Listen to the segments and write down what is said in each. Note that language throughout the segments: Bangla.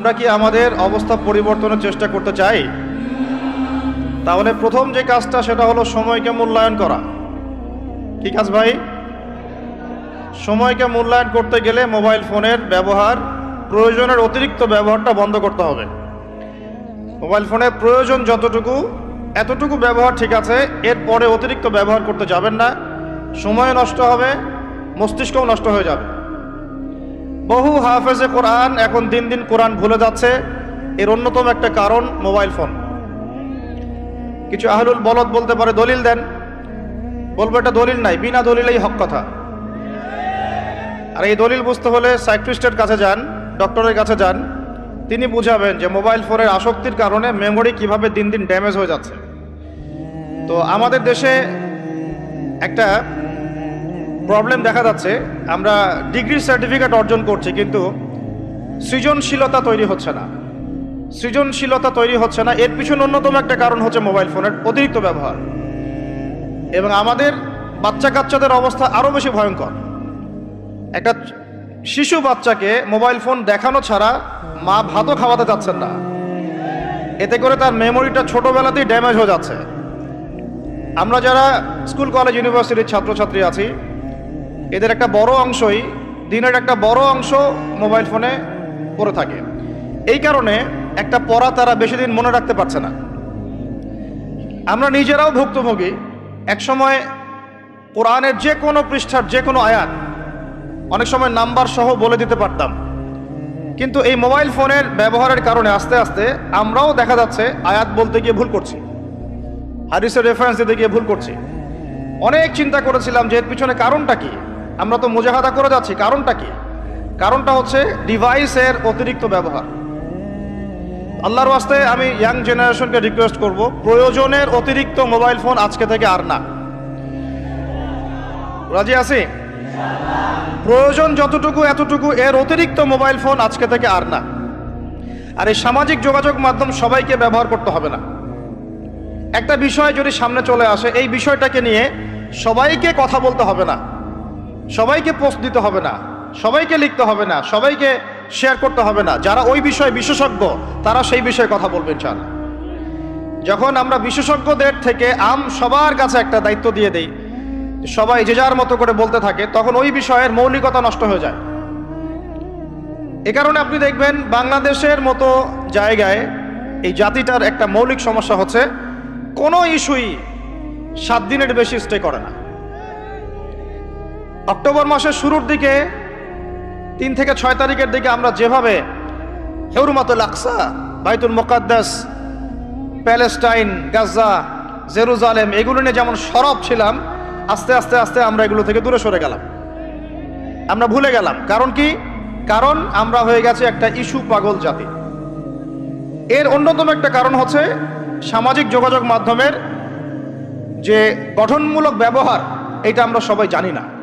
আমরা কি আমাদের অবস্থা পরিবর্তনের চেষ্টা করতে চাই? তাহলে প্রথম যে কাজটা সেটা হলো সময়কে মূল্যায়ন করা। কি কাজ ভাই? সময়কে মূল্যায়ন করতে গেলে মোবাইল ফোনের ব্যবহার, প্রয়োজনের অতিরিক্ত ব্যবহারটা বন্ধ করতে হবে। মোবাইল ফোনের প্রয়োজন যতটুকু, এতটুকু ব্যবহার ঠিক আছে এরপরে অতিরিক্ত ব্যবহার করতে যাবেন না। সময় নষ্ট হবে, মস্তিষ্কও নষ্ট হয়ে যাবে। বহু হাফেজে কোরআন এখন দিন দিন কোরআন ভুলে যাচ্ছে। এর অন্যতম একটা কারণ মোবাইল ফোন। কিছু আহলুল বলদ বলতে পারে, দলিল দেন। বলব, এটা দলিল নাই, বিনা দলিলেই হক কথা। আর এই দলিল বুঝতে হলে সাইক্রিস্টের কাছে যান, ডক্টরের কাছে যান। তিনি বুঝাবেন যে মোবাইল ফোনের আসক্তির কারণে মেমোরি কীভাবে দিন দিন ড্যামেজ হয়ে যাচ্ছে। তো আমাদের দেশে একটা প্রবলেম দেখা যাচ্ছে, আমরা ডিগ্রি সার্টিফিকেট অর্জন করছি, কিন্তু সৃজনশীলতা তৈরি হচ্ছে না। সৃজনশীলতা তৈরি হচ্ছে না, এর পিছনে অন্যতম একটা কারণ হচ্ছে মোবাইল ফোনের অতিরিক্ত ব্যবহার। এবং আমাদের বাচ্চা কাচ্চাদের অবস্থা আরও বেশি ভয়ঙ্কর। একটা শিশু বাচ্চাকে মোবাইল ফোন দেখানো ছাড়া মা ভাতও খাওয়াতে যাচ্ছেন না। এতে করে তার মেমোরিটা ছোটোবেলাতেই ড্যামেজ হয়ে যাচ্ছে। আমরা যারা স্কুল কলেজ ইউনিভার্সিটির ছাত্রছাত্রী আছি এদের একটা বড় অংশই দিনের একটা বড় অংশ মোবাইল ফোনে পড়ে থাকে। এই কারণে একটা পড়া তারা বেশি দিন মনে রাখতে পারছে না। আমরা নিজেরাও ভুক্তভোগী। একসময় কোরআনের যে কোনো পৃষ্ঠার যে কোনো আয়াত অনেক সময় নাম্বার সহ বলে দিতে পারতাম। কিন্তু এই মোবাইল ফোনের ব্যবহারের কারণে আস্তে আস্তে আমরাও দেখা যাচ্ছে আয়াত বলতে গিয়ে ভুল করছি। হাদিসের রেফারেন্স দিতে গিয়ে ভুল করছি। অনেক চিন্তা করেছিলাম যে এর পিছনে কারণটা কি? আমরা তো মুজাহাদা করে যাচ্ছি, কারণটা কি? কারণটা হচ্ছে ডিভাইসের অতিরিক্ত ব্যবহার। আল্লাহর ওয়াস্তে আমি ইয়াং জেনারেশনকে রিকোয়েস্ট করব, প্রয়োজনের অতিরিক্ত মোবাইল ফোন আজকে থেকে আর না। রাজি আছি? প্রয়োজন যতটুকু এতটুকু, এর অতিরিক্ত মোবাইল ফোন আজকে থেকে আর না। আর এই সামাজিক যোগাযোগ মাধ্যম সবাইকে ব্যবহার করতে হবে না। একটা বিষয় যদি সামনে চলে আসে, এই বিষয়টাকে নিয়ে সবাইকে কথা বলতে হবে না। সবাইকে পোস্ট দিতে হবে না, সবাইকে লিখতে হবে না, সবাইকে শেয়ার করতে হবে না। যারা ওই বিষয়ে বিশেষজ্ঞ, তারা সেই বিষয়ে কথা বলবেন চান যখন আমরা বিশেষজ্ঞদের থেকে আম সবার কাছে একটা দায়িত্ব দিয়ে দেই, সবাই যে যার মতো করে বলতে থাকে, তখন ওই বিষয়ের মৌলিকতা নষ্ট হয়ে যায়। এ কারণে আপনি দেখবেন বাংলাদেশের মতো জায়গায় এই জাতিটার একটা মৌলিক সমস্যা হচ্ছে, কোনো ইস্যুই সাত দিনের বেশি স্টে করে না। অক্টোবর মাসের শুরুর দিকে, তিন থেকে ছয় তারিখের দিকে আমরা যেভাবে হেউরুমাতুল আকসা, বাইতুল মোকাদ্দাস, প্যালেস্টাইন, গাজা, জেরুজালেম, এগুলো নিয়ে যেমন সরব ছিলাম, আস্তে আস্তে আস্তে আমরা এগুলো থেকে দূরে সরে গেলাম। আমরা ভুলে গেলাম। কারণ কি? কারণ আমরা হয়ে গেছে একটা ইস্যু পাগল জাতি। এর অন্যতম একটা কারণ হচ্ছে সামাজিক যোগাযোগ মাধ্যমের যে গঠনমূলক ব্যবহার, এটা আমরা সবাই জানি না।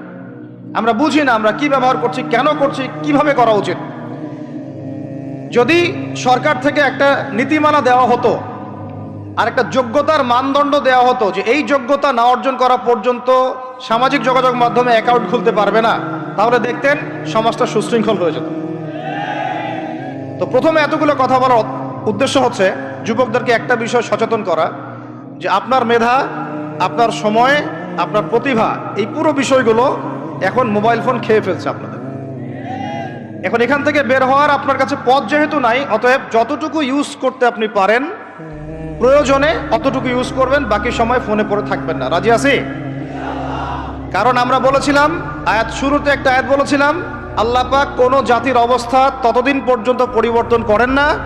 আমরা বুঝি না আমরা কি ব্যবহার করছি, কেন করছি, কীভাবে করা উচিত। যদি সরকার থেকে একটা নীতিমালা দেওয়া হতো, আর একটা যোগ্যতার মানদণ্ড দেওয়া হতো যে এই যোগ্যতা না অর্জন করা পর্যন্ত সামাজিক যোগাযোগ মাধ্যমে অ্যাকাউন্ট খুলতে পারবে না, তাহলে দেখতেন সমাজটা সুশৃঙ্খল হয়ে যেত। তো প্রথমে এতগুলো কথা বলার উদ্দেশ্য হচ্ছে যুবকদেরকে একটা বিষয় সচেতন করা, যে আপনার মেধা, আপনার সময়, আপনার প্রতিভা, এই পুরো বিষয়গুলো এখন মোবাইল ফোন খেয়ে ফেলছে আপনাদের। এখন এখান থেকে বের হওয়ার আপনার কাছে পথ যেহেতু নাই, অতএব যতটুকু ইউজ করতে আপনি পারেন, প্রয়োজনে অতটুকু ইউজ করবেন, বাকি সময় ফোনে পড়ে থাকবেন না। রাজি আছি? কারণ আমরা বলেছিলাম, আয়াত শুরুতে একটা আয়াত বলেছিলাম, আল্লাহ পাক কোনো জাতির অবস্থা ততদিন পর্যন্ত পরিবর্তন করেন না,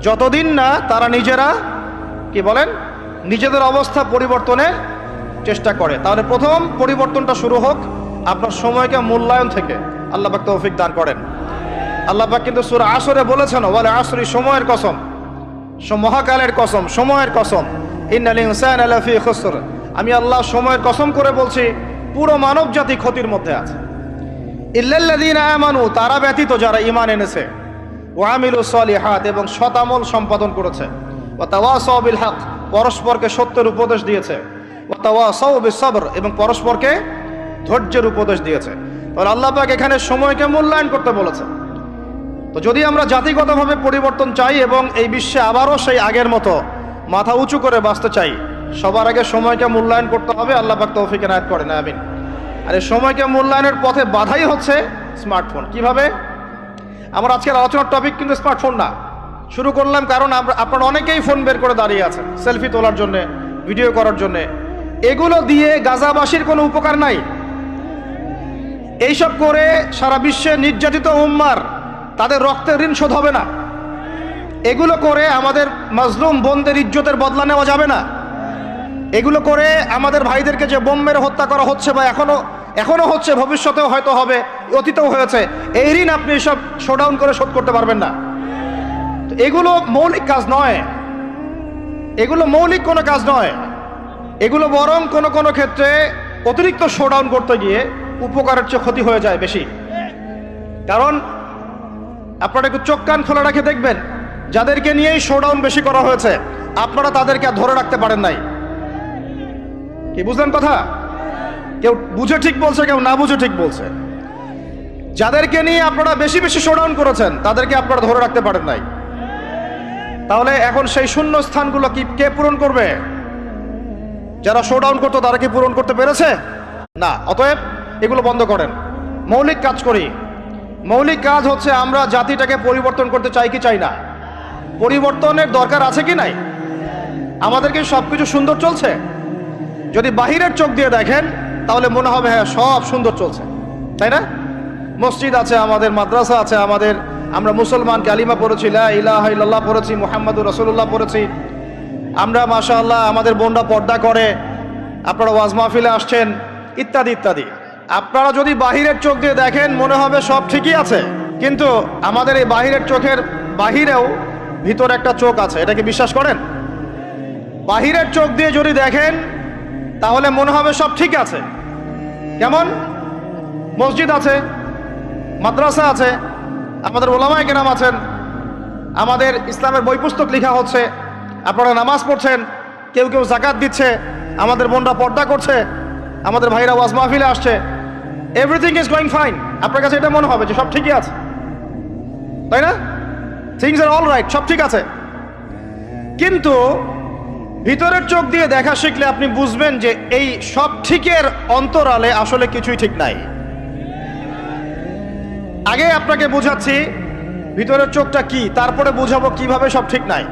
যতদিন না তারা নিজেরা, কি বলেন, নিজেদের অবস্থা পরিবর্তনে চেষ্টা করে। তাহলে প্রথম পরিবর্তনটা শুরু হোক। আপনার সময়কে মূল্যায়ন থেকে আল্লাহ পাক তৌফিক দান করেন। আল্লাহ পাক কিন্তু সুর আসরে বলেছেন বলে আসরি সময়ের কসম মহাকালের কসম, সময়ের কসম। ইন্নাল আমি আল্লাহ সময়ের কসম করে বলছি, পুরো মানব জাতি ক্ষতির মধ্যে আছে। ইল্লাল্লাযীনা আমানু, তারা ব্যতীত যারা ঈমান এনেছে। ওয়া আমিলু সলিহাত, এবং শতামল সম্পাদন করেছে। হক, পরস্পরকে সত্যের উপদেশ দিয়েছে। বিস সবর এবং পরস্পরকে ধৈর্যের উপদেশ দিয়েছে। তাহলে আল্লাহ পাক এখানে সময়কে মূল্যায়ন করতে বলেছে তো যদি আমরা জাতিগতভাবে পরিবর্তন চাই এবং এই বিশ্বে আবারও সেই আগের মতো মাথা উঁচু করে বাঁচতে চাই, সবার আগে সময়কে মূল্যায়ন করতে হবে, আল্লাহ পাক তৌফিক এনায়ত করেন, আমিন। আর এই সময়কে মূল্যায়নের পথে বাধাই হচ্ছে স্মার্টফোন। কীভাবে? আমার আজকের আলোচনার টপিক কিন্তু স্মার্টফোন না। শুরু করলাম কারণ আপনারা অনেকেই ফোন বের করে দাঁড়িয়ে আছেন, সেলফি তোলার জন্য, ভিডিও করার জন্য। এগুলো দিয়ে গাজাবাসীর কোনো উপকার নাই। এইসব করে সারা বিশ্বে নির্যাতিত উম্মার, তাদের রক্তের ঋণ শোধ হবে না। এগুলো করে আমাদের মাজলুম বোনদের ইজ্জতের বদলা নেওয়া যাবে না। এগুলো করে আমাদের ভাইদেরকে যে বোম মেরে হত্যা করা হচ্ছে বা এখনও এখনও হচ্ছে, ভবিষ্যতেও হয়তো হবে, অতীতেও হয়েছে, এই ঋণ আপনি সব শোডাউন করে শোধ করতে পারবেন না। এগুলো মৌলিক কাজ নয়। এগুলো মৌলিক কোনো কাজ নয়। এগুলো বরং কোনো কোনো ক্ষেত্রে অতিরিক্ত শোডাউন করতে গিয়ে উপকারের চেয়ে ক্ষতি হয়ে যায় বেশি। কারণ, আপনারা একটু চোখ কান খোলা রাখে দেখবেন, যাদেরকে নিয়েই শোডাউন বেশি করা হয়েছে, আপনারা তাদেরকে ধরে রাখতে পারেন নাই। কি, বুঝলেন কথা? কেউ বুঝে ঠিক বলছে, কেউ না বুঝে ঠিক বলছে। যাদেরকে নিয়ে আপনারা বেশি বেশি শোডাউন করেছেন, তাদেরকে আপনারা ধরে রাখতে পারেন নাই। তাহলে এখন সেই শূন্য স্থানগুলো কি, কে পূরণ করবে? যারা শোডাউন করতো, তারা কি পূরণ করতে পেরেছে? না, অতএব এগুলো বন্ধ করেন। মৌলিক কাজ করি। মৌলিক কাজ হচ্ছে আমরা জাতিটাকে পরিবর্তন করতে চাই কি চাই না। পরিবর্তনের দরকার আছে কি নাই? আমাদেরকে সব কিছু সুন্দর চলছে? যদি বাহিরের চোখ দিয়ে দেখেন, তাহলে মনে হবে হ্যাঁ সব সুন্দর চলছে। তাই না? মসজিদ আছে, আমাদের মাদ্রাসা আছে, আমাদের, আমরা মুসলমান কালিমা পড়েছি, লা ইলাহা ইল্লাল্লাহ পড়েছি, মুহাম্মাদুর রসুল্লাহ পড়েছি। আমরা, মাশাআল্লাহ, আমাদের বোনরা পর্দা করে, আপনারা ওয়াজ মাহফিলে আসছেন, ইত্যাদি ইত্যাদি। আপনারা যদি বাহিরের চোখ দিয়ে দেখেন, মনে হবে সব ঠিকই আছে। কিন্তু আমাদের এই বাহিরের চোখের বাহিরেও ভিতরে একটা চোখ আছে। এটাকে বিশ্বাস করেন? বাহিরের চোখ দিয়ে যদি দেখেন, তাহলে মনে হবে সব ঠিক আছে। কেমন? মসজিদ আছে, মাদ্রাসা আছে, আমাদের ওলামায় কেরাম আছেন, আমাদের ইসলামের বই পুস্তক লেখা হচ্ছে, আপনারা নামাজ পড়ছেন, কেউ কেউ জাকাত দিচ্ছে, আমাদের বোনরা পর্দা করছে, আমাদের ভাইরা ওয়াজ মাহফিলে আসছে এভরিথিং ইজ গোয়িং ফাইন আপনার কাছে এটা মনে হবে যে সব ঠিকই আছে। তাই না? থিংস আর অল রাইট সব ঠিক আছে। কিন্তু ভিতরের চোখ দিয়ে দেখা শিখলে আপনি বুঝবেন যে এই সব ঠিকের অন্তরালে আসলে কিছুই ঠিক নাই। আগে আপনাকে বোঝাচ্ছি, ভিতরের চোখটা কি, তারপরে বুঝাবো কীভাবে সব ঠিক নাই।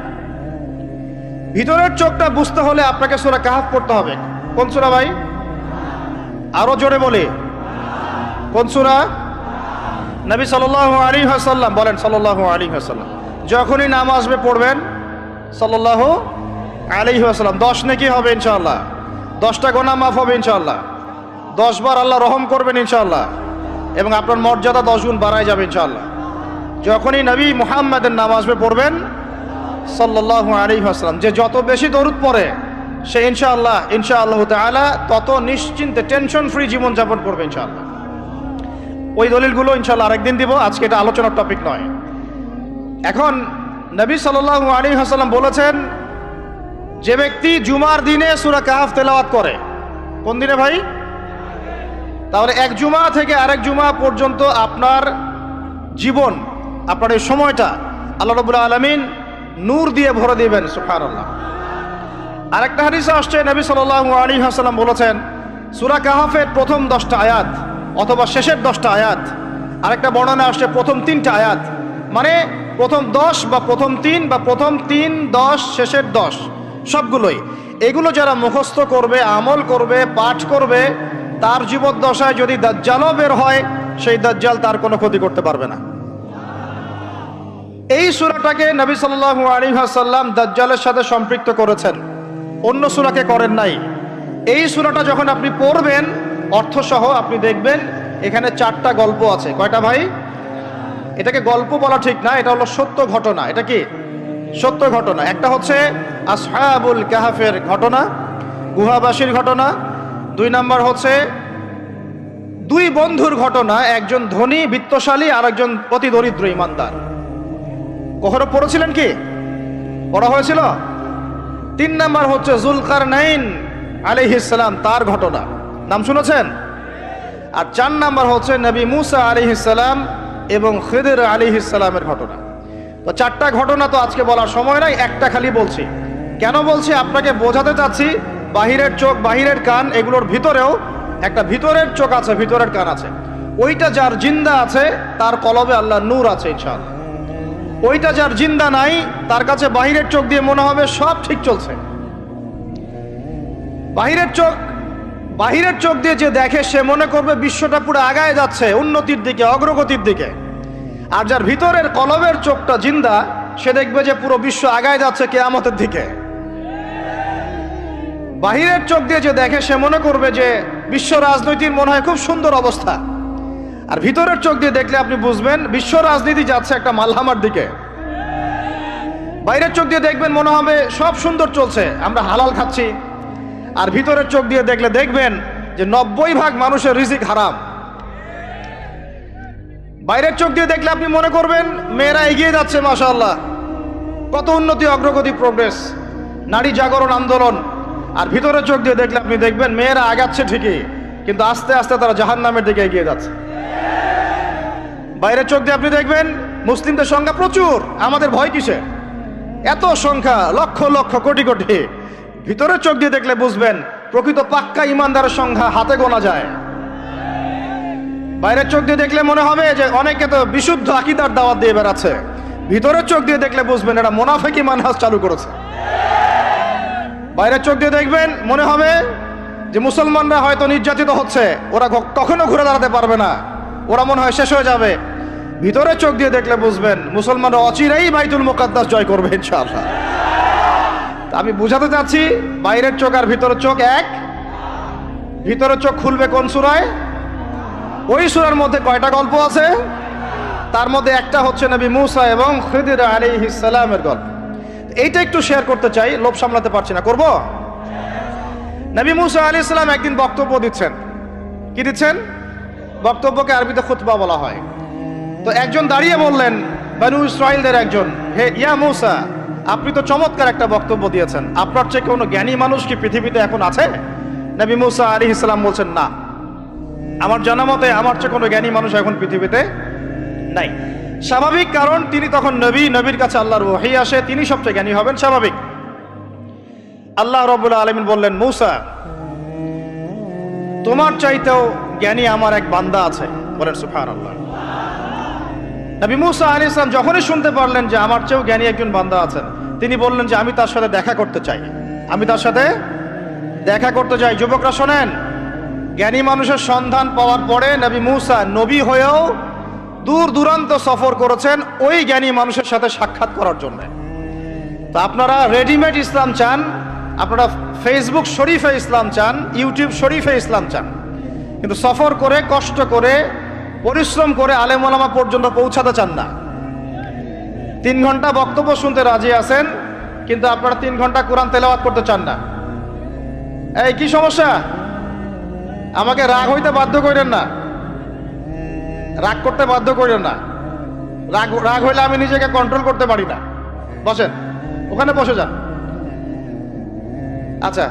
ভিতরের চোখটা বুঝতে হলে আপনাকে সোরা কাহাফ পড়তে হবে। কোন সুরা ভাই? আরও জোরে বলে। কোন সুরা? নবী সাল্লাহ আলী হাসাল্লাম বলেন সাল্লাহ আলী হাসাল্লাম যখনই নাম আসবে পড়বেন সাল্লাহ আলী হাসাল্লাম দশ নাকি হবে ইনশাল্লাহ দশটা গোনা মাফ হবে ইনশাল্লাহ দশ বার আল্লাহ রহম করবেন ইনশাল্লাহ এবং আপনার মর্যাদা দশ গুণ বাড়ায় যাবে ইনশাল্লাহ যখনই নবী মুহাম্মাদের নাম আসবে পড়বেন সাল্লাহ আলী হাসলাম যে যত বেশি দরুদ পড়ে, সে ইনশাআল্লাহ ইনশাআল্লাহ তালা তত নিশ্চিন্তে টেনশন ফ্রি জীবনযাপন করবে ইনশাআল্লাহ। ওই দলিলগুলো ইনশাআল্লাহ আরেকদিন দিব। আজকে এটা আলোচনার টপিক নয়। এখন নবী সাল্লাহ আলী হাসাল্লাম বলেছেন, যে ব্যক্তি জুমার দিনে সুরা কাহাফ তেলাওয়াত করে, কোন দিনে ভাই? তাহলে এক জুমা থেকে আরেক জুমা পর্যন্ত আপনার জীবন, আপনার এই সময়টা আল্লাহ রবুল্লা আলমিন নূর দিয়ে ভরে দিবেন সুফান আল্লাহ আরেকটা হাদিসে আসছে, নবী সাল্লাহ আলী হাসাল্লাম বলেছেন, সুরা কাহাফের প্রথম দশটা আয়াত অথবা শেষের দশটা আয়াত। আরেকটা বর্ণনা আসছে, প্রথম তিনটা আয়াত। মানে প্রথম দশ বা প্রথম তিন বা প্রথম তিন, দশ, শেষের দশ, সবগুলোই। এগুলো যারা মুখস্থ করবে, আমল করবে, পাঠ করবে, তার জীবদ্দশায় যদি দাজ্জালও বের হয়, সেই দাজ্জাল তার কোনো ক্ষতি করতে পারবে না। এই সুরাটাকে নবী সাল্লাহ আলী সাল্লাম দাজ্জালের সাথে সম্পৃক্ত করেছেন। অন্য সুরাকে করেন নাই। এই সুরাটা যখন আপনি পড়বেন অর্থসহ আপনি দেখবেন এখানে চারটা গল্প আছে। কয়টা ভাই? এটাকে গল্প বলা ঠিক না, এটা হলো সত্য ঘটনা। এটা কি? সত্য ঘটনা। একটা হচ্ছে আসহাবুল কাহাফের ঘটনা, গুহাবাসীর ঘটনা। দুই নাম্বার হচ্ছে দুই বন্ধুর ঘটনা, একজন ধনী, বিত্তশালী আর একজন অতি দরিদ্র ইমানদার। কখনো পড়েছিলেন কি? পড়া হয়েছিল? তিন নাম্বার হচ্ছে জুলকার নাইন আলিহিসাল্লাম তার ঘটনা। নাম শুনেছেন? আর চার নাম্বার হচ্ছে নবী মুসা আলিহিসাল্লাম এবং খেদের আলী ইসালামের ঘটনা। তো চারটা ঘটনা তো আজকে বলার সময় নাই, একটা খালি বলছি। কেন বলছি? আপনাকে বোঝাতে চাচ্ছি, বাহিরের চোখ, বাহিরের কান, এগুলোর ভিতরেও একটা ভিতরের চোখ আছে, ভিতরের কান আছে। ওইটা যার জিন্দা আছে, তার কলবে আল্লাহ নূর আছে ইনশাআল্লাহ। ওইটা যার জিন্দা নাই, তার কাছে বাহিরের চোখ দিয়ে মনে হবে সব ঠিক চলছে। বাহিরের চোখ বাহিরের চোখ দিয়ে যে দেখে, সে মনে করবে বিশ্বটা পুরো আগায় যাচ্ছে, উন্নতির দিকে, অগ্রগতির দিকে। আর যার ভিতরের কলবের চোখটা জিন্দা, সে দেখবে যে পুরো বিশ্ব আগায় যাচ্ছে কেয়ামতের দিকে। বাহিরের চোখ দিয়ে যে দেখে, সে মনে করবে যে বিশ্ব রাজনীতির মনে হয় খুব সুন্দর অবস্থা। আর ভিতরের চোখ দিয়ে দেখলে আপনি বুঝবেন, বিশ্ব রাজনীতি যাচ্ছে একটা মালহামার দিকে। বাইরের চোখ দিয়ে দেখবেন মনে হবে সব সুন্দর চলছে, আমরা হালাল খাচ্ছি। আর ভিতরের চোখ দিয়ে দেখলে দেখবেন যে নব্বই ভাগ মানুষের রিজিক হারাম। বাইরের চোখ দিয়ে দেখলে আপনি মনে করবেন, মেয়েরা এগিয়ে যাচ্ছে, মাশাআল্লাহ। কত উন্নতি, অগ্রগতি প্রোগ্রেস নারী জাগরণ, আন্দোলন। আর ভিতরের চোখ দিয়ে দেখলে আপনি দেখবেন, মেয়েরা আগাচ্ছে ঠিকই, কিন্তু আস্তে আস্তে তারা জাহান নামের দিকে এগিয়ে যাচ্ছে। বাইরের চোখ দিয়ে আপনি দেখবেন, মুসলিমদের সংখ্যা প্রচুর, আমাদের ভয় কিসে এত সংখ্যা, লক্ষ লক্ষ, কোটি কোটি। ভিতরের চোখ দিয়ে দেখলে বুঝবেন, প্রকৃত পাক্কা ইমানদারের সংখ্যা হাতে গোনা যায়। বাইরের চোখ দিয়ে দেখলে মনে হবে যে অনেকে তো বিশুদ্ধ আকিদার দাওয়াত দিয়ে বেড়াচ্ছে। ভিতরের চোখ দিয়ে দেখলে বুঝবেন এটা মোনাফেকি মানহাজ চালু করেছে। বাইরের চোখ দিয়ে দেখবেন, মনে হবে যে মুসলমানরা হয়তো নির্যাতিত হচ্ছে, ওরা কখনো ঘুরে দাঁড়াতে পারবে না। ওরা মনে হয় শেষ হয়ে যাবে। ভিতরের চোখ দিয়ে দেখলে বুঝবেন, মুসলমানরা অচিরেই বাইতুল মোকাদ্দাস জয় করবে, ইনশাআল্লাহ। আমি বুঝাতে চাচ্ছি, বাইরের চোখ আর ভিতরের চোখ এক। ভিতরের চোখ খুলবে কোন সুরায়? ওই সুরার মধ্যে কয়টা গল্প আছে? তার মধ্যে একটা হচ্ছে নবী মুসা এবং খিদির আলাইহিস সালামের গল্প। এইটা একটু শেয়ার করতে চাই, লোভ সামলাতে পারছি না। করব? নবী মুসা আলী ইসলাম একদিন বক্তব্য দিচ্ছেন। কি দিচ্ছেন? বক্তব্যকে আরবিতে খুতবা বলা হয়। তো একজন দাঁড়িয়ে বললেন, বানু ইসরায়েলদের একজন। হে, ইয়া মুসা। আপনি তো চমৎকার একটা বক্তব্য দিয়েছেন। আপনার চেয়ে কোনো জ্ঞানী মানুষ কি পৃথিবীতে এখন আছে? নবী মুসা আলী ইসলাম বলছেন, না। আমার জানা মতে আমার চেয়ে কোনো জ্ঞানী মানুষ এখন পৃথিবীতে নাই। স্বাভাবিক কারণ, তিনি তখন নবী, নবীর কাছে আল্লাহর ওহি আসে, তিনি সবচেয়ে জ্ঞানী হবেন, স্বাভাবিক। আল্লাহ রবুল্লা আলমিন বললেন, মৌসা, তোমার চাইতেও জ্ঞানী আমার এক বান্দা আছে। বলেন সুফান আল্লাহ নবী মুসা আলী ইসলাম যখনই শুনতে পারলেন যে আমার চেয়েও জ্ঞানী একজন বান্দা আছেন, তিনি বললেন যে আমি তার সাথে দেখা করতে চাই। আমি তার সাথে দেখা করতে চাই। যুবকরা শোনেন, জ্ঞানী মানুষের সন্ধান পাওয়ার পরে নবী মুসা নবী হয়েও দূর দূরান্ত সফর করেছেন ওই জ্ঞানী মানুষের সাথে সাক্ষাৎ করার জন্য। তো আপনারা রেডিমেড ইসলাম চান, আপনারা ফেসবুক শরীফে ইসলাম চান ইউটিউব শরীফে ইসলাম চান। কিন্তু সফর করে, কষ্ট করে পরিশ্রম করে আলেমলামা পর্যন্ত পৌঁছাতে চান না। তিন ঘণ্টা বক্তব্য শুনতে রাজি আছেন, কিন্তু আপনারা তিন ঘণ্টা কোরআন তেলাওয়াত করতে চান না। এই, কি সমস্যা? আমাকে রাগ হইতে বাধ্য করেন না। রাগ করতে বাধ্য করেন না। রাগ রাগ হইলে আমি নিজেকে কন্ট্রোল করতে পারি না। বসেন, ওখানে বসে যান। আচ্ছা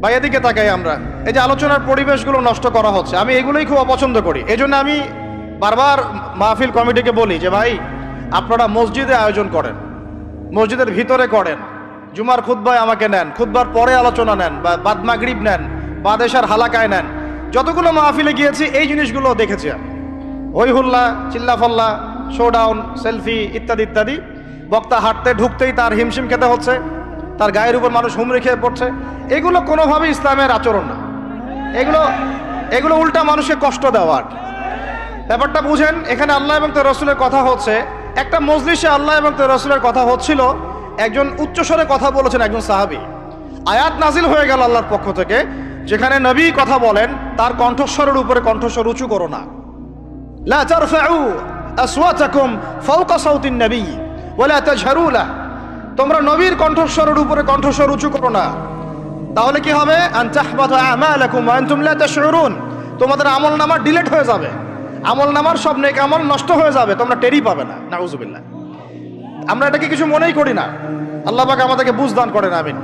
ভাই এদিকে তাকাই আমরা। এই যে আলোচনার পরিবেশগুলো নষ্ট করা হচ্ছে, আমি এগুলোই খুব অপছন্দ করি। এই জন্য আমি বারবার মাহফিল কমিটিকে বলি যে, ভাই, আপনারা মসজিদে আয়োজন করেন, মসজিদের ভিতরে করেন, জুমার খুদ্বায় আমাকে নেন খুদ্বার পরে আলোচনা নেন, বা বাদমাগরিব নেন বাদেশার হালাকায় নেন, যতগুলো মাহফিলে গিয়েছি, এই জিনিসগুলো দেখেছি আমি। হই হুল্লা চিল্লাফল্লা, শোডাউন, সেলফি ইত্যাদি ইত্যাদি। বক্তা হাঁটতে ঢুকতেই তার হিমশিম খেতে হচ্ছে, তার গায়ের উপর মানুষ হুমড়ি খেয়ে পড়ছে। এগুলো কোনোভাবেই ইসলামের আচরণ না। এগুলো এগুলো উল্টা মানুষকে কষ্ট দেওয়ার ব্যাপারটা বুঝেন, এখানে আল্লাহ এবং তোর রসুলের কথা হচ্ছে, একটা মজলিসে আল্লাহ এবং তোর রসুলের কথা হচ্ছিল, একজন উচ্চস্বরে কথা বলেছেন একজন সাহাবি। আয়াত নাজিল হয়ে গেল আল্লাহর পক্ষ থেকে, যেখানে নবী কথা বলেন, তার কণ্ঠস্বরের উপরে কণ্ঠস্বর উঁচু করো না। তোমরা নবীর কণ্ঠস্বরের উপরে কণ্ঠস্বর উঁচু করো না। তাহলে কি হবে? তোমাদের আমল নামা ডিলিট হয়ে যাবে। আমল নামার সব নেক আমল নষ্ট হয়ে যাবে, তোমরা টেরই পাবে না। নাউজুবিল্লাহ। আমরা এটাকে কিছু মনেই করি না। আল্লাহ পাক আমাদেরকে বুঝদান করেন, আমিন।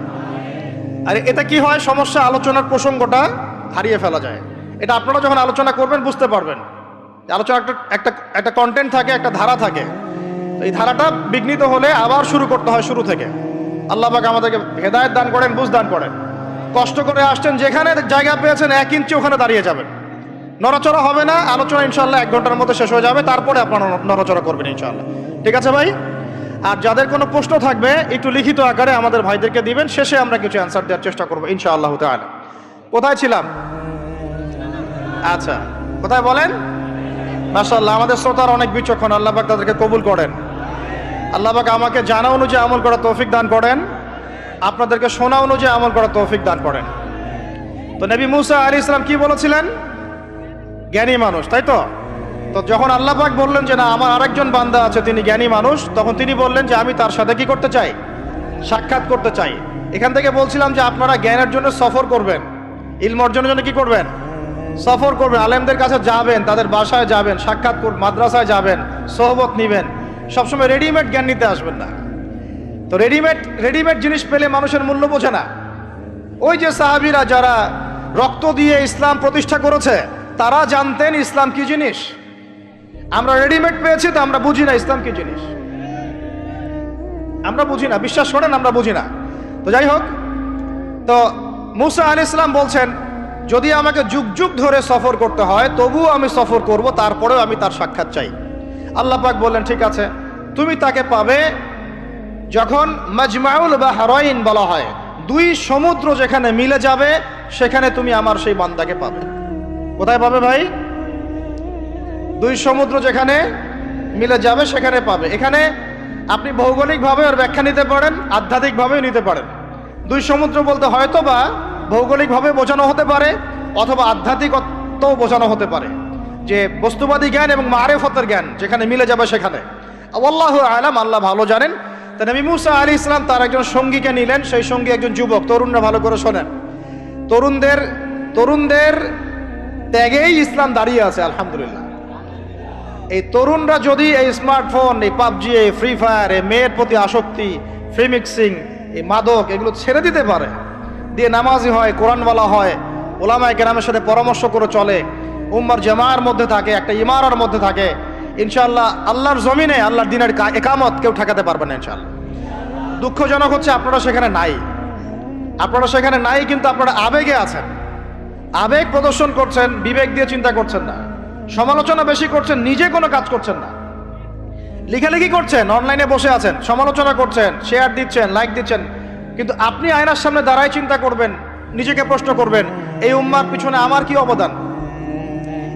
আর, এটা কি হয়? সমস্যা আলোচনার প্রসঙ্গটা হারিয়ে ফেলা যায়। এটা আপনারা যখন আলোচনা করবেন, বুঝতে পারবেন। আলোচনা একটা একটা একটা কন্টেন্ট থাকে, একটা ধারা থাকে। এই ধারাটা বিঘ্নিত হলে আবার শুরু করতে হয় শুরু থেকে। আল্লাহ পাক আমাদেরকে হেদায়ত দান করেন, বুঝ দান করেন। কষ্ট করে আসছেন, যেখানে জায়গা পেয়েছেন, এক ইঞ্চি ওখানে দাঁড়িয়ে যাবেন। নড়াচড়া হবে না, আলোচনা ইনশাল্লাহ এক ঘণ্টার মধ্যে শেষ হয়ে যাবে, তারপরে আপনারা নড়াচড়া করবেন ইনশাল্লাহ ঠিক আছে ভাই? আর যাদের কোনো প্রশ্ন থাকবে, একটু লিখিত আকারে আমাদের ভাইদেরকে দিবেন, শেষে আমরা কিছু অ্যান্সার দেওয়ার চেষ্টা করব ইনশাআল্লাহ তাআলা। কোথায় ছিলাম? আচ্ছা কোথায় বলেন? মাশাআল্লাহ, আমাদের শ্রোতার অনেক বিচক্ষণ, আল্লাহ পাক তাদেরকে কবুল করেন। আল্লাহ পাক আমাকে জানা অনুযায়ী আমল করার তৌফিক দান করেন। আপনাদেরকে শোনা অনুযায়ী আমল করার তৌফিক দান করেন। তো নবী মুসা আলী ইসলাম কি বলেছিলেন? জ্ঞানী মানুষ, তাই তো? তো যখন আল্লাহ পাক বললেন যে, না, আমার আরেকজন বান্দা আছে, তিনি জ্ঞানী মানুষ, তখন তিনি বললেন যে, আমি তার সাথে কি করতে চাই? সাক্ষাৎ করতে চাই। এখান থেকে বলছিলাম যে, আপনারা জ্ঞানের জন্য সফর করবেন। ইলম অর্জনের জন্য কি করবেন? সফর করবেন। আলেমদের কাছে যাবেন, তাদের বাসায় যাবেন, সাক্ষাৎ কর, মাদ্রাসায় যাবেন, সোহবত নিবেন। সবসময় রেডিমেড জ্ঞান নিতে আসবেন না। তো রেডিমেড রেডিমেড জিনিস পেলে মানুষের মূল্য বোঝে না। ওই যে সাহাবিরা যারা রক্ত দিয়ে ইসলাম প্রতিষ্ঠা করেছে, তারা জানতেন ইসলাম কি জিনিস। আমরা রেডিমেড পেয়েছি তো আমরা বুঝি না ইসলাম কি জিনিস। আমরা বুঝি না, বিশ্বাস করেন আমরা বুঝি না। তো যাই হোক, তো মুসা আলি ইসলাম বলছেন, যদি আমাকে যুগ যুগ ধরে সফর করতে হয়, তবুও আমি সফর করব, তারপরেও আমি তার সাক্ষাৎ চাই। আল্লাহ পাক বললেন, ঠিক আছে, তুমি তাকে পাবে যখন মাজমাউল বা বলা হয়, দুই সমুদ্র যেখানে মিলে যাবে, সেখানে তুমি আমার সেই বান্দাকে পাবে। কোথায় পাবে ভাই? দুই সমুদ্র যেখানে মিলে যাবে, সেখানে পাবে। এখানে আপনি ভৌগোলিকভাবে ওর ব্যাখ্যা নিতে পারেন, আধ্যাত্মিকভাবেও নিতে পারেন। দুই সমুদ্র বলতে হয়তো বা ভৌগোলিকভাবে বোঝানো হতে পারে, অথবা আধ্যাত্মিকত্বও বোঝানো হতে পারে। যে বস্তুবাদী জ্ঞান এবং মারেফতের জ্ঞান যেখানে মিলে যাবে সেখানে। আল্লাহ আলাম, আল্লাহ ভালো জানেন। তা নবী মুসা আলী ইসলাম তার একজন সঙ্গীকে নিলেন, সেই সঙ্গী একজন যুবক। তরুণরা ভালো করে শোনেন। তরুণদের তরুণদের ত্যাগেই ইসলাম দাঁড়িয়ে আছে, আলহামদুলিল্লাহ। এই তরুণরা যদি এই স্মার্টফোন, এই পাবজি, এই ফ্রি ফায়ার, এই মেয়ের প্রতি আসক্তি, ফ্রি মিক্সিং, এই মাদক, এগুলো ছেড়ে দিতে পারে। দিয়ে নামাজি হয়, কোরআনওয়ালা হয়, ওলামায় কেরামের সাথে পরামর্শ করে চলে। উম্মার জামার মধ্যে থাকে, একটা ইমারার মধ্যে থাকে। ইনশাআল্লাহ আল্লাহর জমিনে, আল্লাহর দিনের একামত কেউ ঠেকাতে পারবে না ইনশাআল্লাহ। দুঃখজনক হচ্ছে আপনারা সেখানে নাই। আপনারা সেখানে নাই কিন্তু আপনারা আবেগে আছেন। আবেগ প্রদর্শন করছেন, বিবেক দিয়ে চিন্তা করছেন না। সমালোচনা বেশি করছেন, নিজে কোনো কাজ করছেন না। লেখালেখি করছেন, অনলাইনে বসে আছেন, সমালোচনা করছেন শেয়ার দিচ্ছেন লাইক দিচ্ছেন। কিন্তু আপনি আয়নার সামনে দাঁড়ায় চিন্তা করবেন, নিজেকে প্রশ্ন করবেন, এই উম্মার পিছনে আমার কি অবদান?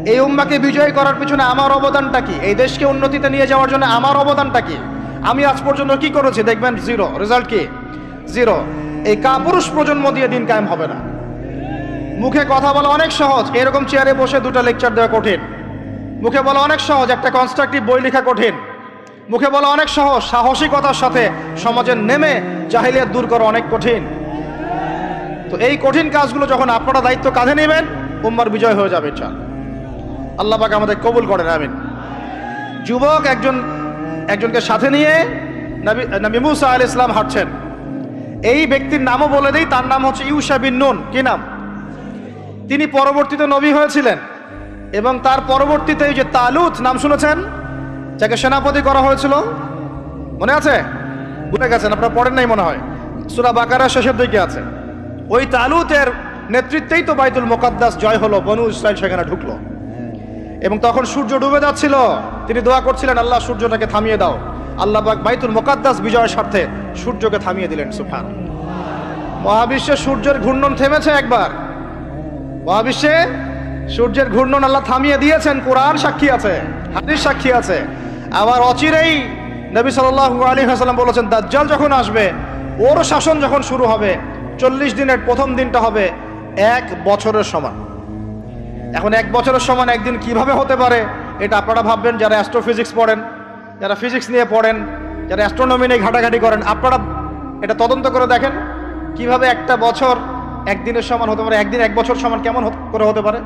এই উম্মাকে বিজয় করার পিছনে আমার অবদানটা কি? এই দেশকে উন্নতিতে নিয়ে যাওয়ার জন্য আমার অবদানটা কি? আমি আজ পর্যন্ত কি করেছি? দেখবেন জিরো রেজাল্ট কি? জিরো এই কাপুরুষ প্রজন্ম দিয়ে দিন কায়েম হবে না। মুখে কথা বলা অনেক সহজ। এরকম চেয়ারে বসে দুটো লেকচার দেওয়া কঠিন। মুখে বলা অনেক সহজ। একটা কনস্ট্রাকটিভ বই লেখা কঠিন। মুখে বলা অনেক সহজ। সাহসিকতার সাথে সমাজের নেমে জাহিলিয়াত দূর করা অনেক কঠিন। তো এই কঠিন কাজগুলো যখন আপনারা দায়িত্ব কাঁধে নেবেন, উম্মার বিজয় হয়ে যাবে চাল আল্লাহ পাক আমাদের কবুল করেন, আমিন। যুবক একজন, একজনকে সাথে নিয়ে নবী মুসা আল ইসলাম হাঁটছেন। এই ব্যক্তির নামও বলে দেই, তার নাম হচ্ছে ইউসা বিন নুন। কি নাম? তিনি পরবর্তীতে নবী হয়েছিলেন এবং তার পরবর্তীতে যে তালুত নাম শুনেছেন, যাকে সেনাপতি করা হয়েছিল, মনে আছে? ভুলে গেছেন, আপনারা পড়েন নাই মনে হয়। সুরা বাকারা শেষের দিকে আছে? ওই তালুতের নেতৃত্বেই তো বাইতুল মোকাদ্দাস জয় হলো, বনু ইসরাইল সেখানে ঢুকলো। এবং তখন সূর্য ডুবে যাচ্ছিল। তিনি দোয়া করছিলেন, আল্লাহ, সূর্যটাকে থামিয়ে দাও। আল্লাহ বাইতুল মোকাদ্দাস বিজয়ের স্বার্থে সূর্যকে থামিয়ে দিলেন সুফান মহাবিশ্বে সূর্যের ঘূর্ণন থেমেছে একবার। মহাবিশ্বে সূর্যের ঘূর্ণন আল্লাহ থামিয়ে দিয়েছেন, কোরআন সাক্ষী আছে, হাদিস সাক্ষী আছে। আবার অচিরেই নবী সাল্লাল্লাহু আলী হাসালাম বলেছেন, দাজ্জাল যখন আসবে ওর শাসন যখন শুরু হবে, চল্লিশ দিনের প্রথম দিনটা হবে এক বছরের সমান। এখন এক বছরের সমান একদিন কীভাবে হতে পারে, এটা আপনারা ভাববেন। যারা অ্যাস্ট্রোফিজিক্স পড়েন, যারা ফিজিক্স নিয়ে পড়েন, যারা অ্যাস্ট্রোনমি নিয়ে ঘাটাঘাটি করেন, আপনারা এটা তদন্ত করে দেখেন কীভাবে একটা বছর একদিনের সমান হতে পারে, একদিন এক বছর সমান কেমন করে হতে পারে।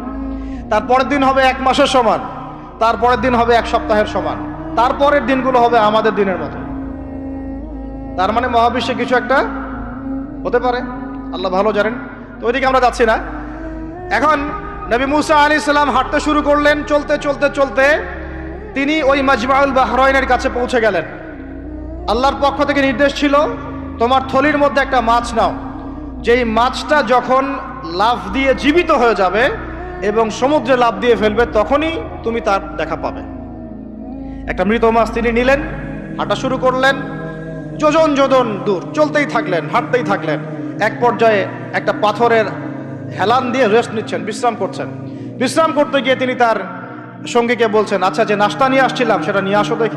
তারপরের দিন হবে এক মাসের সমান, তারপরের দিন হবে এক সপ্তাহের সমান, তারপরের দিনগুলো হবে আমাদের দিনের মতো। তার মানে মহাবিশ্বে কিছু একটা হতে পারে, আল্লাহ ভালো জানেন। তো ওইদিকে আমরা যাচ্ছি না। এখন নবী মুসা আলী সাল্লাম হাঁটতে শুরু করলেন, চলতে চলতে চলতে তিনি ওই মাজমাউল বাহরাইনের কাছে পৌঁছে গেলেন। আল্লাহর পক্ষ থেকে নির্দেশ ছিল, তোমার থলির মধ্যে একটা মাছ নাও। যেই মাছটা যখন লাফ দিয়ে জীবিত হয়ে যাবে এবং সমুদ্রে লাফ দিয়ে ফেলবে, তখনই তুমি তার দেখা পাবে। একটা মৃত মাছ তিনি নিলেন, হাঁটা শুরু করলেন, যোজন যোজন দূর, চলতেই থাকলেন, হাঁটতেই থাকলেন। এক পর্যায়ে একটা পাথরের হেলান দিয়ে রেস্ট নিচ্ছেন, বিশ্রাম করছেন। বিশ্রাম করতে গিয়ে তিনি তার সঙ্গীকে বলছেন আচ্ছা যে নাস্তা নিয়ে আসছিলাম, সেটা নিয়ে আসো দেখি।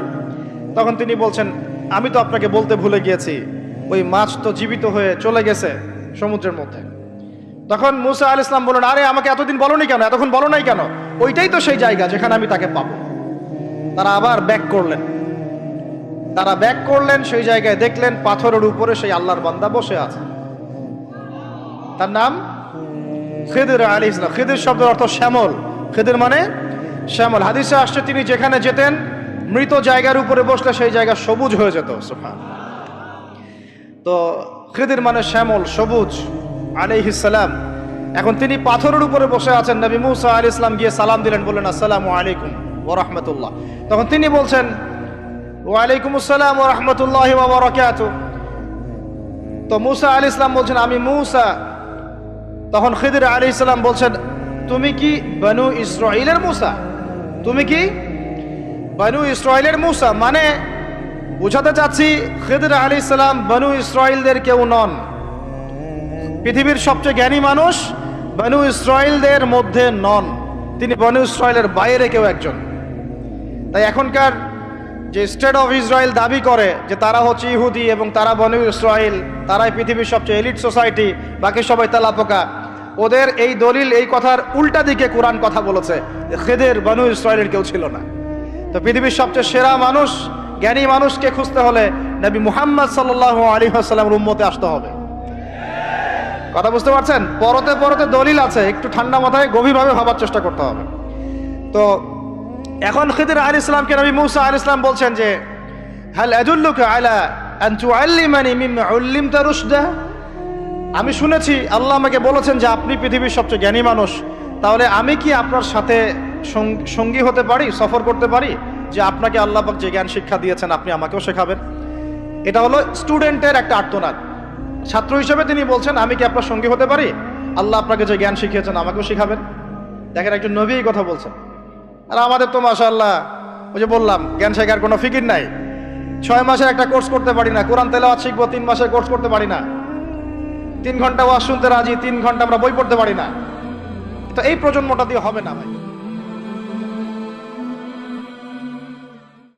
তখন তিনি বলছেন, আমি তো আপনাকে বলতে ভুলে গিয়েছি, ওই মাছ তো জীবিত হয়ে চলে গেছে সমুদ্রের মধ্যে। তখন মুসা আল ইসলাম বললেন, আরে, আমাকে এতদিন বলনি কেন? এতক্ষণ বলো নাই কেন? ওইটাই তো সেই জায়গা যেখানে আমি তাকে পাবো। তারা আবার ব্যাক করলেন। তারা ব্যাক করলেন, সেই জায়গায় দেখলেন পাথরের উপরে সেই আল্লাহর বান্দা বসে আছে। তার নাম খেদের আলী ইসলাম। খেদের শব্দের অর্থ শ্যামল। খেদের মানে শ্যামল। হাদিসে আসছে তিনি যেখানে যেতেন, মৃত জায়গার উপরে বসলে সেই জায়গা সবুজ হয়ে যেত। তো খেদের মানে শ্যামল, সবুজ আলাইহিসালাম এখন তিনি পাথরের উপরে বসে আছেন। নবী মুসা আলী ইসলাম গিয়ে সালাম দিলেন, বললেন, আসসালামু আলাইকুম ও রহমতুল্লাহ। তখন তিনি বলছেন ওয়ালাইকুম আসসালাম ও রহমতুল্লাহ বারাকাতু তো মুসা আলী ইসলাম বলছেন, আমি মুসা। তখন খিদির আলী ইসলাম বলছেন, তুমি কি বনু ইসরাইলের মুসা? তুমি কি বনু ইসরাইলের মুসা? মানে বুঝাতে চাচ্ছি খিদির আলী ইসলাম বনু ইসরাইলদের কেউ নন। পৃথিবীর সবচেয়ে জ্ঞানী মানুষ বনু ইসরাইলদের মধ্যে নন। তিনি বনু ইসরায়েলের বাইরে কেউ একজন। তাই এখনকার যে স্টেট অফ ইসরায়েল দাবি করে যে তারা হচ্ছে ইহুদি এবং তারা বনু ইসরায়েল তারাই পৃথিবীর সবচেয়ে এলিট সোসাইটি বাকি সবাই তেলাপোকা। ওদের এই দলিল, এই কথার উল্টা দিকে কোরআন কথা বলেছে খেদের বনু ইসরায়েলের কেউ ছিল না। তো পৃথিবীর সবচেয়ে সেরা মানুষ, জ্ঞানী মানুষকে খুঁজতে হলে নবী মুহাম্মদ সাল্লাহ আলী আসাল্লামের উম্মতে আসতে হবে। কথা বুঝতে পারছেন? পরতে পরতে দলিল আছে, একটু ঠান্ডা মাথায় গভীরভাবে ভাবার চেষ্টা করতে হবে। তো এখন খিদির আল ইসলামকে নবী মুসা আল ইসলাম বলছেন যে আমি শুনেছি আল্লাহ আমাকে বলেছেন যে, আপনি পৃথিবীর সবচেয়ে জ্ঞানী মানুষ। তাহলে আমি কি আপনার সাথে সঙ্গী হতে পারি, সফর করতে পারি? যে আপনাকে আল্লাহ যে জ্ঞান শিক্ষা দিয়েছেন, আপনি আমাকেও শেখাবেন। এটা হলো স্টুডেন্টের একটা আর্তনাদ। ছাত্র হিসেবে তিনি বলছেন, আমি কি আপনার সঙ্গী হতে পারি? আল্লাহ আপনাকে যে জ্ঞান শিখিয়েছেন, আমাকেও শিখাবেন। দেখেন একজন নবী কথা বলছেন। আর আমাদের তো মাশাআল্লাহ, ওই যে বললাম, জ্ঞান শেখার কোনো ফিকির নাই। ছয় মাসে একটা কোর্স করতে পারি না, কোরআন তেলাওয়াত শিখব, তিন মাসে কোর্স করতে পারি না। তিন ঘণ্টা ওয়াজ শুনতে রাজি, তিন ঘণ্টা আমরা বই পড়তে পারি না। তো এই প্রজন্মটা দিয়ে হবে না ভাই।